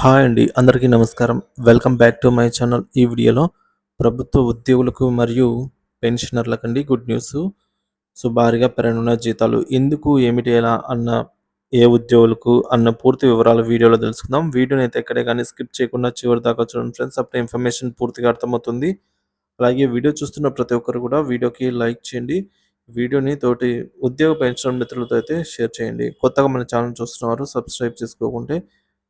Hi అండి అందరికీ నమస్కారం. Welcome back to my channel. ఈ వీడియోలో ప్రభుత్వ ఉద్యోగులకు మరియు పెన్షనర్లకండి గుడ్ న్యూస్. సో భారీగా పెరగనున్న జీతాలు ఎందుకు ఏమిటి ఎలా అన్న ఏ ఉద్యోగులకు అన్న పూర్తి వివరాలు వీడియోలో తెలుసుకుందాం. వీడియోని అయితే ఎక్కడే కానీ స్కిప్ చేయకుండా చివరి దాకా చూడండి ఫ్రెండ్స్. అప్పుడు ఇన్ఫర్మేషన్ పూర్తిగా అర్థమవుతుంది. అలాగే వీడియో చూస్తున్న ప్రతి ఒక్కరు కూడా వీడియోకి లైక్ చేయండి. వీడియోని తోటి ఉద్యోగ పెన్షన్ మిత్రులతో అయితే షేర్ చేయండి. కొత్తగా మన ఛానల్ చూస్తున్నవారు సబ్స్క్రైబ్ చేసుకోకుంటే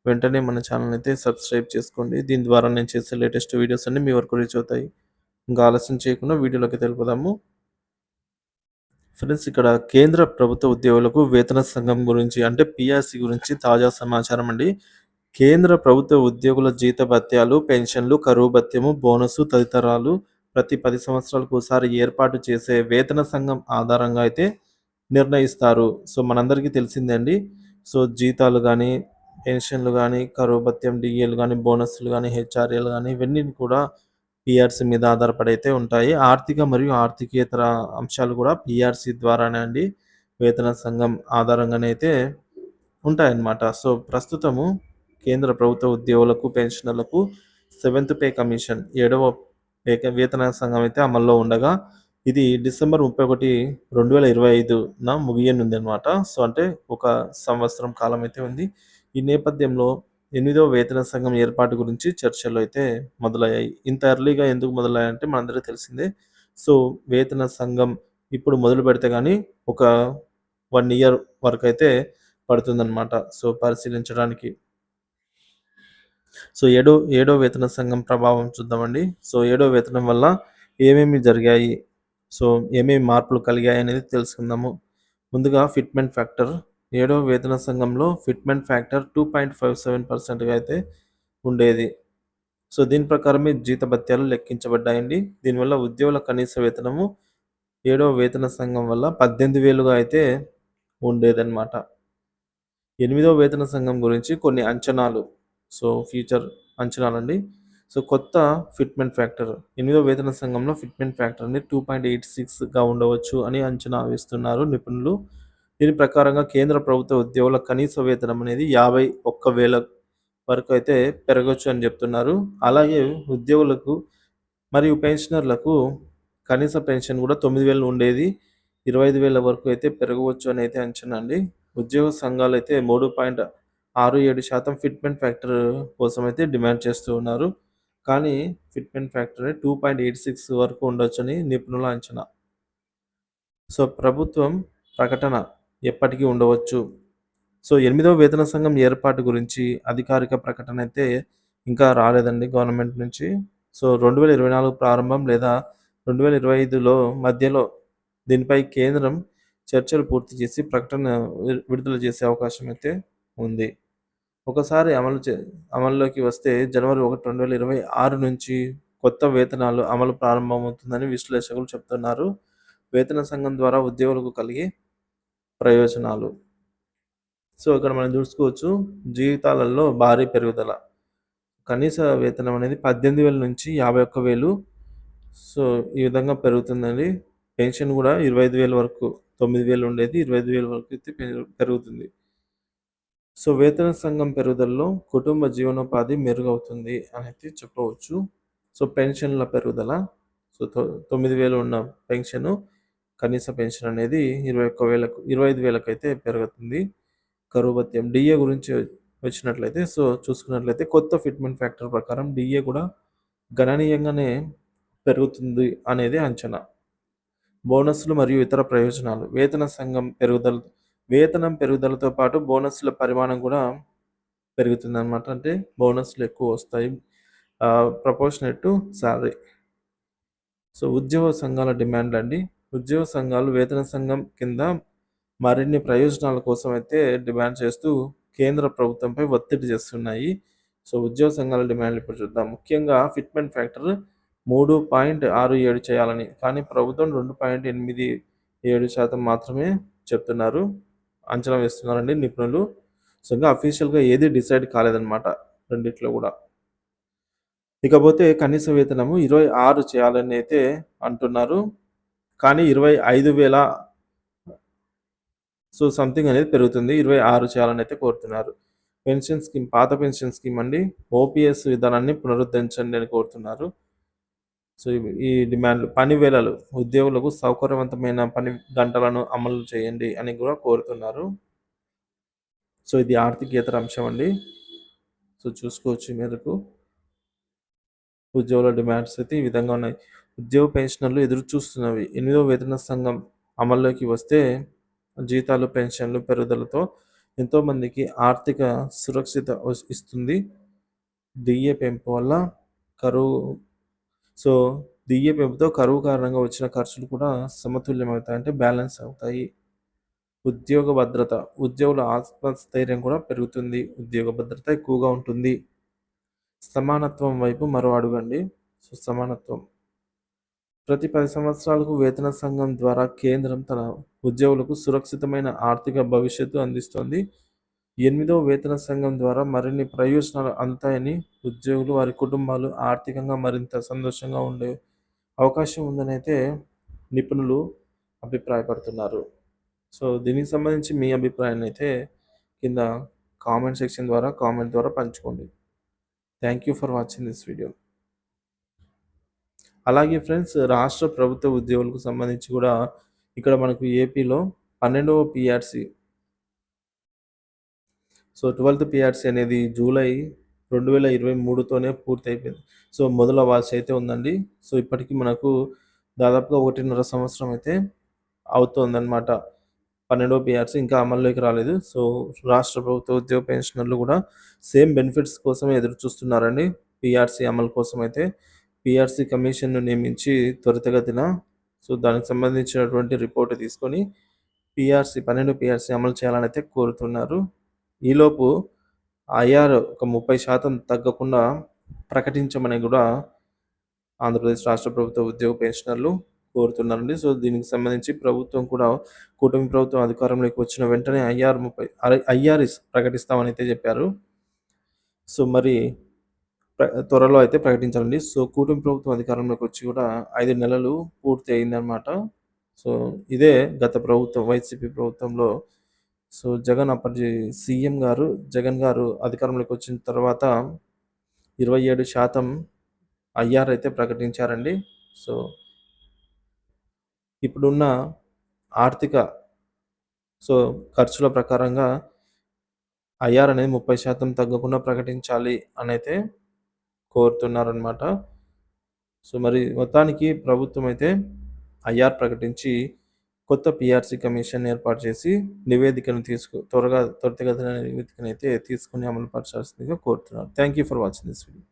వెంటనే మన ఛానల్ అయితే సబ్స్క్రైబ్ చేసుకోండి. దీని ద్వారా నేను చేసే లేటెస్ట్ వీడియోస్ అన్ని మీ వరకు రీచ్ అవుతాయి. ఇంకా ఆలస్యం చేయకుండా వీడియోలోకి తెలుపుదాము. ఫ్రెండ్స్ ఇక్కడ కేంద్ర ప్రభుత్వ ఉద్యోగులకు వేతన సంఘం గురించి అంటే పిఆర్సి గురించి తాజా సమాచారం అండి. కేంద్ర ప్రభుత్వ ఉద్యోగుల జీత భత్యాలు పెన్షన్లు కరువు భత్యము బోనసు తదితరాలు ప్రతి పది సంవత్సరాలకు ఒకసారి ఏర్పాటు చేసే వేతన సంఘం ఆధారంగా అయితే నిర్ణయిస్తారు. సో మనందరికీ తెలిసిందే అండి. సో జీతాలు కానీ పెన్షన్లు కానీ కరువు భత్యం డిఏలు కానీ బోనస్లు కానీ హెచ్ఆర్ఏలు కానీ ఇవన్నీ కూడా పిఆర్సి మీద ఆధారపడి అయితే ఉంటాయి. ఆర్థిక మరియు ఆర్థికేతర అంశాలు కూడా పిఆర్సి ద్వారానే అండి వేతన సంఘం ఆధారంగానే అయితే ఉంటాయన్నమాట. సో ప్రస్తుతము కేంద్ర ప్రభుత్వ ఉద్యోగులకు పెన్షనర్లకు సెవెంత్ పే కమిషన్ ఏడవ పే వేతన సంఘం అయితే అమల్లో ఉండగా ఇది డిసెంబర్ ముప్పై ఒకటి రెండు వేల ఇరవై ఐదున ముగియనుంది అనమాట సో అంటే ఒక సంవత్సరం కాలం అయితే ఉంది. ఈ నేపథ్యంలో ఎనిమిదవ వేతన సంఘం ఏర్పాటు గురించి చర్చలు అయితే మొదలయ్యాయి. ఇంత ఎర్లీగా ఎందుకు మొదలయ్యాయంటే మనందరికీ తెలిసిందే. సో వేతన సంఘం ఇప్పుడు మొదలు పెడితే కానీ ఒక వన్ ఇయర్ వరకు అయితే పడుతుందన్నమాట. సో పరిశీలించడానికి. సో ఏడో ఏడో వేతన సంఘం ప్రభావం చూద్దామండి. సో ఏడో వేతనం వల్ల ఏమేమి జరిగాయి? సో ఏమేమి మార్పులు కలిగాయి అనేది తెలుసుకుందాము. ముందుగా ఫిట్మెంట్ ఫ్యాక్టర్ ఏడవ వేతన సంఘంలో fitment factor two point five seven పర్సెంట్గా అయితే ఉండేది. సో దీని ప్రకారమే జీతభత్యాలు లెక్కించబడ్డాయండి. దీనివల్ల ఉద్యోగుల కనీస వేతనము ఏడవ వేతన సంఘం వల్ల పద్దెనిమిది వేలుగా అయితే ఉండేదన్నమాట. ఎనిమిదవ వేతన సంఘం గురించి కొన్ని అంచనాలు. సో ఫ్యూచర్ అంచనాలండి. సో కొత్త ఫిట్మెంట్ ఫ్యాక్టర్. ఎనిమిదవ వేతన సంఘంలో ఫిట్మెంట్ ఫ్యాక్టర్ అనేది టూ పాయింట్ ఎయిట్ సిక్స్గా ఉండవచ్చు అని అంచనా వేస్తున్నారు నిపుణులు. దీని ప్రకారంగా కేంద్ర ప్రభుత్వ ఉద్యోగుల కనీస వేతనం అనేది యాభై ఒక్క వేల వరకు అయితే పెరగచ్చు అని చెప్తున్నారు. అలాగే ఉద్యోగులకు మరియు పెన్షనర్లకు కనీస పెన్షన్ కూడా తొమ్మిది వేలు ఉండేది. ఇరవై ఐదు వేల వరకు అయితే పెరగవచ్చు అని అయితే అంచనా అండి. ఉద్యోగ సంఘాలు అయితే మూడు పాయింట్ ఆరు ఏడు శాతం ఫిట్మెంట్ ఫ్యాక్టర్ కోసం అయితే డిమాండ్ చేస్తూ ఉన్నారు. కానీ fitment factor two point eight six వరకు ఉండొచ్చని నిపుణుల అంచనా. సో ప్రభుత్వం ప్రకటన ఎప్పటికీ ఉండవచ్చు. సో ఎనిమిదవ వేతన సంఘం ఏర్పాటు గురించి అధికారిక ప్రకటన అయితే ఇంకా రాలేదండి గవర్నమెంట్ నుంచి. సో రెండు వేల ఇరవై నాలుగు ప్రారంభం లేదా రెండు వేల ఇరవై ఐదులో మధ్యలో దీనిపై కేంద్రం చర్చలు పూర్తి చేసి ప్రకటన విడుదల చేసే అవకాశం అయితే ఉంది. ఒకసారి అమలు చే అమల్లోకి వస్తే జనవరి ఒకటి రెండు వేల ఇరవై ఆరు నుంచి కొత్త వేతనాలు అమలు ప్రారంభమవుతుందని విశ్లేషకులు చెప్తున్నారు. వేతన సంఘం ద్వారా ఉద్యోగులకు కలిగే ప్రయోజనాలు. సో ఇక్కడ మనం చూసుకోవచ్చు జీవితాలలో భారీ పెరుగుదల. కనీస వేతనం అనేది పద్దెనిమిది వేల నుంచి యాభై ఒక్క వేలు. సో ఈ విధంగా పెరుగుతుందండి. పెన్షన్ కూడా ఇరవై ఐదు వేల వరకు తొమ్మిది వేలు ఉండేది ఇరవై ఐదు వేల వరకు అయితే పెరుగుతుంది. సో వేతన సంఘం పెరుగుదలలో కుటుంబ జీవనోపాధి మెరుగవుతుంది అని అయితే చెప్పవచ్చు. సో పెన్షన్ల పెరుగుదల. సో తొమ్మిది వేలు ఉన్న పెన్షను కనీస పెన్షన్ అనేది ఇరవై ఒక్క వేలకు ఇరవై ఐదు వేలకు అయితే పెరుగుతుంది. కరువు భత్యం డిఏ గురించి వచ్చినట్లయితే సో చూసుకున్నట్లయితే కొత్త ఫిట్మెంట్ ఫ్యాక్టర్ ప్రకారం డిఏ కూడా గణనీయంగానే పెరుగుతుంది అనేది అంచనా. బోనస్లు మరియు ఇతర ప్రయోజనాలు. వేతన సంఘం పెరుగుదల వేతనం పెరుగుదలతో పాటు బోనస్ల పరిమాణం కూడా పెరుగుతుంది అనమాట అంటే బోనస్లు ఎక్కువ వస్తాయి. ప్రపోర్షనేట్ టు శాలరీ సో ఉద్యోగ సంఘాల డిమాండ్లు అండి ఉద్యోగ సంఘాలు వేతన సంఘం కింద మరిన్ని ప్రయోజనాల కోసం అయితే డిమాండ్ చేస్తూ కేంద్ర ప్రభుత్వంపై ఒత్తిడి చేస్తున్నాయి. సో ఉద్యోగ సంఘాల డిమాండ్లు ఇప్పుడు చూద్దాం. ముఖ్యంగా ఫిట్మెంట్ ఫ్యాక్టర్ మూడు పాయింట్ ఆరు ఏడు చేయాలని కానీ ప్రభుత్వం రెండు పాయింట్ ఎనిమిది ఏడు శాతం మాత్రమే చెప్తున్నారు. అంచనా వేస్తున్నారండి నిపుణులు. సో ఇంకా అఫీషియల్గా ఏది డిసైడ్ కాలేదన్నమాట రెండిట్లో కూడా. ఇకపోతే కనీస వేతనము ఇరవై ఆరు చేయాలని అయితే అంటున్నారు. కానీ ఇరవై ఐదు వేల సో సంథింగ్ అనేది పెరుగుతుంది. ఇరవై ఆరు చేయాలని అయితే కోరుతున్నారు. పెన్షన్ స్కీమ్ పాత పెన్షన్ స్కీమ్ అండి. ఓపీఎస్ విధానాన్ని పునరుద్ధరించండి అని కోరుతున్నారు. సో ఈ డిమాండ్లు పని వేళలు ఉద్యోగులకు సౌకర్యవంతమైన పని గంటలను అమలు చేయండి అని కూడా కోరుతున్నారు. సో ఇది ఆర్థికేతర అంశం అండి. సో చూసుకోవచ్చు మేరకు. ఉద్యోగుల డిమాండ్స్ అయితే ఈ విధంగా ఉన్నాయి. ఉద్యోగ పెన్షనర్లు ఎదురు చూస్తున్నవి. ఎనిమిదో వేతన సంఘం అమల్లోకి వస్తే జీతాలు పెన్షన్లు పెరుగుదలతో ఎంతోమందికి ఆర్థిక సురక్షిత ఇస్తుంది. డిఏ పెంపు వల్ల కరువు సో డిఏ పెంపుతో కరువు కారణంగా వచ్చిన ఖర్చులు కూడా సమతుల్యమవుతాయి. అంటే బ్యాలెన్స్ అవుతాయి. ఉద్యోగ భద్రత ఉద్యోగుల ఆత్మస్థైర్యం కూడా పెరుగుతుంది. ఉద్యోగ భద్రత ఎక్కువగా ఉంటుంది. సమానత్వం వైపు మరో అడుగండి. సో సమానత్వం ప్రతి పది సంవత్సరాలకు వేతన సంఘం ద్వారా కేంద్రం తన ఉద్యోగులకు సురక్షితమైన ఆర్థిక భవిష్యత్తు అందిస్తోంది. ఎనిమిదవ వేతన సంఘం ద్వారా మరిన్ని ప్రయోజనాలు అందుతాయని ఉద్యోగులు వారి కుటుంబాలు ఆర్థికంగా మరింత సంతోషంగా ఉండే అవకాశం ఉందని అయితే నిపుణులు అభిప్రాయపడుతున్నారు. సో దీనికి సంబంధించి మీ అభిప్రాయాన్ని అయితే కింద కామెంట్ సెక్షన్ ద్వారా కామెంట్ ద్వారా పంచుకోండి. Thank you for watching this video అలాగే ఫ్రెండ్స్ రాష్ట్ర ప్రభుత్వ ఉద్యోగులకు సంబంధించి కూడా ఇక్కడ మనకు ఏపీలో పన్నెండవ పిఆర్సి సో ట్వెల్త్ పిఆర్సి అనేది జూలై రెండు వేల ఇరవై మూడుతోనే పూర్తి అయిపోయింది సో మొదల వాచ్ అయితే ఉందండి. సో ఇప్పటికీ మనకు దాదాపుగా ఒకటిన్నర సంవత్సరం అయితే అవుతోందన్నమాట. పన్నెండో పిఆర్సీ ఇంకా అమల్లోకి రాలేదు. సో రాష్ట్ర ప్రభుత్వ ఉద్యోగ పెన్షనర్లు కూడా సేమ్ బెనిఫిట్స్ కోసమే ఎదురు చూస్తున్నారండి. పిఆర్సీ అమలు కోసం అయితే పిఆర్సీ కమిషన్ను నియమించి త్వరితగతిన సో దానికి సంబంధించినటువంటి రిపోర్ట్ తీసుకొని పిఆర్సీ పన్నెండు పిఆర్సీ అమలు చేయాలని అయితే కోరుతున్నారు. ఈలోపు ఐఆర్ ఒక ముప్పై శాతం తగ్గకుండా ప్రకటించమని కూడా ఆంధ్రప్రదేశ్ రాష్ట్ర ప్రభుత్వ ఉద్యోగ పెన్షనర్లు కోరుతున్నారండి. సో దీనికి సంబంధించి ప్రభుత్వం కూడా కూటమి ప్రభుత్వం అధికారంలోకి వచ్చిన వెంటనే ఐఆర్ ముప్పై ఐఆర్ఎస్ ప్రకటిస్తామని అయితే చెప్పారు. సో మరి ప్ర- త్వరలో అయితే ప్రకటించాలండి. సో కూటమి ప్రభుత్వం అధికారంలోకి వచ్చి కూడా ఐదు నెలలు పూర్తి అయిందనమాట సో ఇదే గత ప్రభుత్వం వైసీపీ ప్రభుత్వంలో. సో జగన్ అప్పటి సీఎం గారు జగన్ గారు అధికారంలోకి వచ్చిన తర్వాత ఇరవై ఏడు శాతం ఐఆర్ అయితే ప్రకటించారండి. సో ఇప్పుడున్న ఆర్థిక సో ఖర్చుల ప్రకారంగా ఐఆర్ అనేది ముప్పై శాతం తగ్గకుండా ప్రకటించాలి అని అయితే కోరుతున్నారనమాట సో మరి మొత్తానికి ప్రభుత్వం అయితే ఐఆర్ ప్రకటించి కొత్త పిఆర్సీ కమిషన్ ఏర్పాటు చేసి నివేదికను తీసుకు త్వరగా త్వరితగతిన నివేదికను అయితే తీసుకుని అమలుపరచాల్సిందిగా కోరుతున్నారు thank you for watching this video